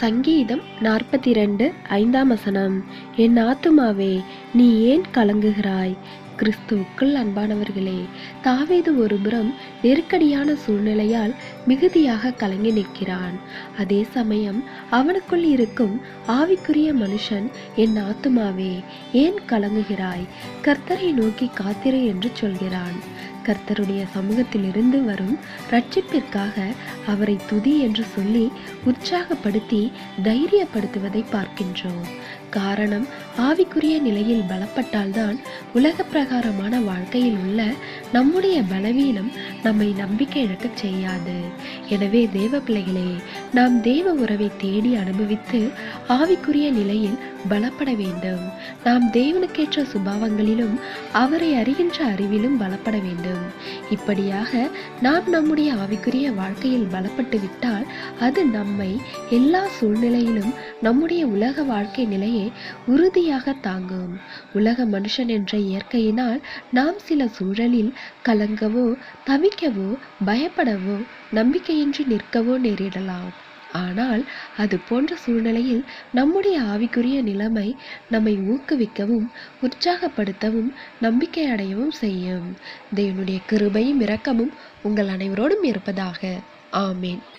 சங்கீதம் நாற்பத்தி ரெண்டு ஐந்தாம் வசனம். என் ஆத்துமாவே நீ ஏன் கலங்குகிறாய்? கிறிஸ்துவுக்குள் அன்பானவர்களே தாவேது ஒருபுறம் நெருக்கடியான சூழ்நிலையால் மிகுதியாக கலங்கி நிற்கிறான். அதே சமயம் அவனுக்குள் இருக்கும் ஆவிக்குரிய மனுஷன் என் ஆத்துமாவே ஏன் கலங்குகிறாய்? கர்த்தரை நோக்கி காத்திரு என்று சொல்கிறான். கர்த்தருடைய சமூகத்திலிருந்து வரும் ரட்சிப்பிற்காக அவரை துதி என்று சொல்லி உற்சாகப்படுத்தி தைரியப்படுத்துவதை பார்க்கின்றோம். காரணம் ஆவிக்குரிய நிலையில் பலப்பட்டால்தான் உலக பிரகாரமான வாழ்க்கையில் உள்ள நம்முடைய பலவீனம் நம்மை நம்பிக்கை இழக்கச் செய்யாது. எனவே தேவ பிள்ளைகளே நாம் தேவ உறவை தேடி அனுபவித்து ஆவிக்குரிய நிலையில் பலப்பட வேண்டும். நாம் தேவனுக்கேற்ற சுபாவங்களிலும் அவரை அறிகின்ற அறிவிலும் பலப்பட வேண்டும். வேண்டும். இப்படியாக நாம் நம்முடைய ஆவிக்குரிய வாழ்க்கையில் பலப்பட்டு விட்டால் அது நம்மை எல்லா சூழ்நிலையிலும் நம்முடைய உலக வாழ்க்கை நிலையை உறுதியாக தாங்கும். உலக மனுஷன் என்ற இயற்கையினால் நாம் சில சூழலில் கலங்கவோ தவிக்கவோ பயப்படவோ நம்பிக்கையின்றி நிற்கவோ நேரிடலாம். ஆனால் அது போன்ற சூழ்நிலையில் நம்முடைய ஆவிக்குரிய நிலைமை நம்மை ஊக்குவிக்கவும் உற்சாகப்படுத்தவும் நம்பிக்கை அடையவும் செய்யும். தேவனுடைய கிருபையும் இரக்கமும் உங்கள் அனைவரோடும் இருப்பதாக. ஆமேன்.